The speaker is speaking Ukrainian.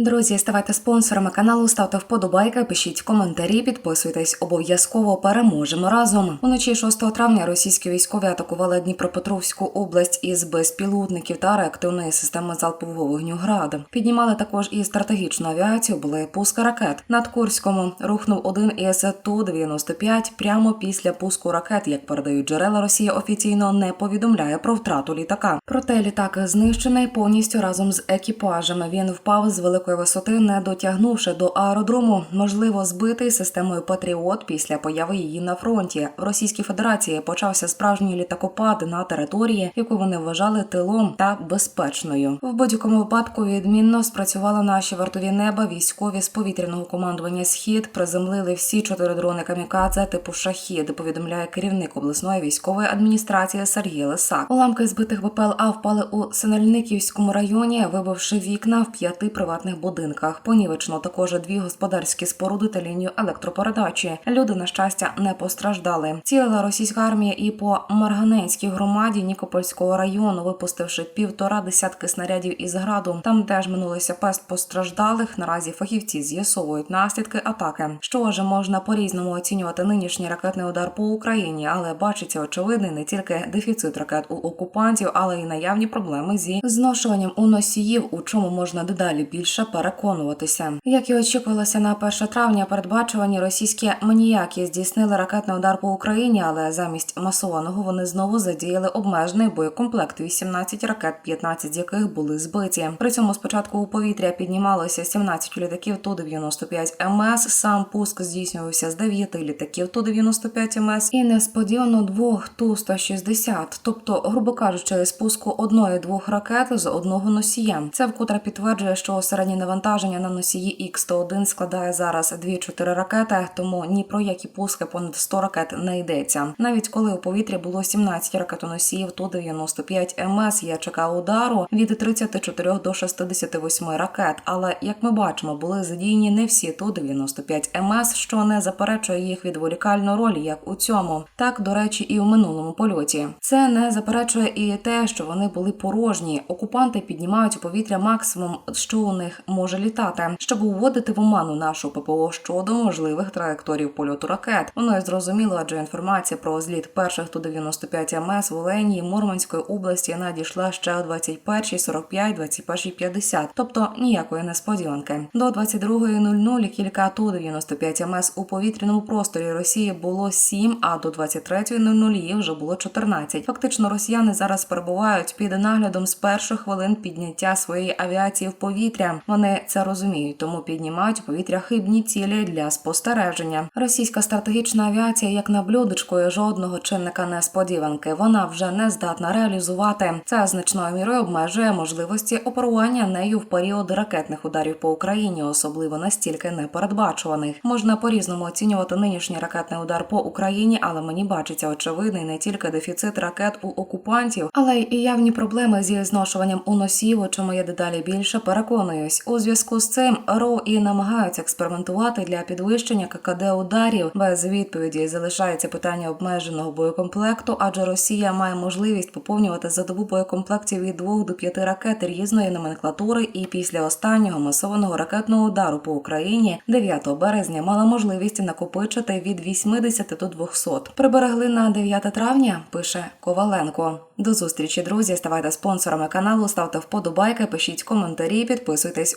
Друзі, ставайте спонсорами каналу, ставте вподобайки, пишіть коментарі, підписуйтесь. Обов'язково переможемо разом. Уночі 6 травня російські військові атакували Дніпропетровську область із безпілотників та реактивної системи залпового вогню «Град». Піднімали також і стратегічну авіацію. Були пуски ракет. Над Курському рухнув один із Ту-95 прямо після пуску ракет. Як передають джерела, Росія офіційно не повідомляє про втрату літака. Проте літак знищений повністю разом з екіпажами. Він впав з великої висоти, не дотягнувши до аеродрому. Можливо, збитий системою Патріот після появи її на фронті. В Російській Федерації почався справжній літакопад на території, яку вони вважали тилом та безпечною. В будь-якому випадку відмінно спрацювали наші вартові неба. Військові з повітряного командування Схід приземлили всі чотири дрони камікадзе типу шахід. Повідомляє керівник обласної військової адміністрації Сергій Лисак. Уламки збитих БПЛА впали у Синельниківському районі, вибивши вікна в п'яти приватних будинках. Понівечено також дві господарські споруди та лінію електропередачі. Люди, на щастя, не постраждали. Цілила російська армія і по Марганецькій громаді Нікопольського району, випустивши півтора десятки снарядів із граду. Там теж минулося пест постраждалих. Наразі фахівці з'ясовують наслідки атаки. Що ж можна по-різному оцінювати нинішній ракетний удар по Україні, але бачиться очевидний не тільки дефіцит ракет у окупантів, але й наявні проблеми зі зношуванням у носіїв, у чому можна дедалі більше переконуватися. Як і очікувалося на 1 травня, передбачувані російські маніяки здійснили ракетний удар по Україні, але замість масованого вони знову задіяли обмежений боєкомплект 18 ракет, 15 з яких були збиті. При цьому спочатку у повітря піднімалося 17 літаків Ту-95 МС. Сам пуск здійснювався з 9 літаків Ту-95 МС і несподівано двох Ту-160, тобто, грубо кажучи, спуску одної-двох ракет з одного носія. Це вкотре підтверджує, що середнє навантаження на носії Х-101 складає зараз 2-4 ракети, тому ні про які пуски понад 100 ракет не йдеться. Навіть коли у повітрі було 17 ракетоносіїв Ту-95 МС, я чекав удару від 34 до 68 ракет. Але як ми бачимо, були задіяні не всі Ту-95 МС, що не заперечує їх відволікальну роль, як у цьому. Так, до речі, і у минулому польоті. Це не заперечує і те, що вони були порожні. Окупанти піднімають у повітря максимум, що у них може літати, щоб уводити в оману нашу ППО щодо можливих траєкторій польоту ракет. Воно і зрозуміло, адже інформація про зліт перших Ту-95 МС в Олені і Мурманської області надійшла ще о 21.45, 21.50, тобто ніякої несподіванки. До 22.00 кілька Ту-95 МС у повітряному просторі Росії було 7, а до 23.00 їх вже було 14. Фактично, росіяни зараз перебувають під наглядом з перших хвилин підняття своєї авіації в повітря. Вони це розуміють, тому піднімають у повітря хибні цілі для спостереження. Російська стратегічна авіація, як на блюдечку, і жодного чинника несподіванки. Вона вже не здатна реалізувати. Це значною мірою обмежує можливості оперування нею в період ракетних ударів по Україні, особливо настільки непередбачуваних. Можна по-різному оцінювати нинішній ракетний удар по Україні, але мені бачиться очевидний не тільки дефіцит ракет у окупантів, але й явні проблеми зі зношуванням у носів, у чому я дедалі більше переконуюсь. У зв'язку з цим РО і намагаються експериментувати для підвищення ККД ударів. Без відповіді залишається питання обмеженого боєкомплекту, адже Росія має можливість поповнювати за добу боєкомплектів від 2 до 5 ракет різної номенклатури. І після останнього масованого ракетного удару по Україні 9 березня мала можливість накопичити від 80 до 200. Приберегли на 9 травня, пише Коваленко. До зустрічі, друзі. Ставайте спонсорами каналу, ставте вподобайки, пишіть коментарі, підписуйтесь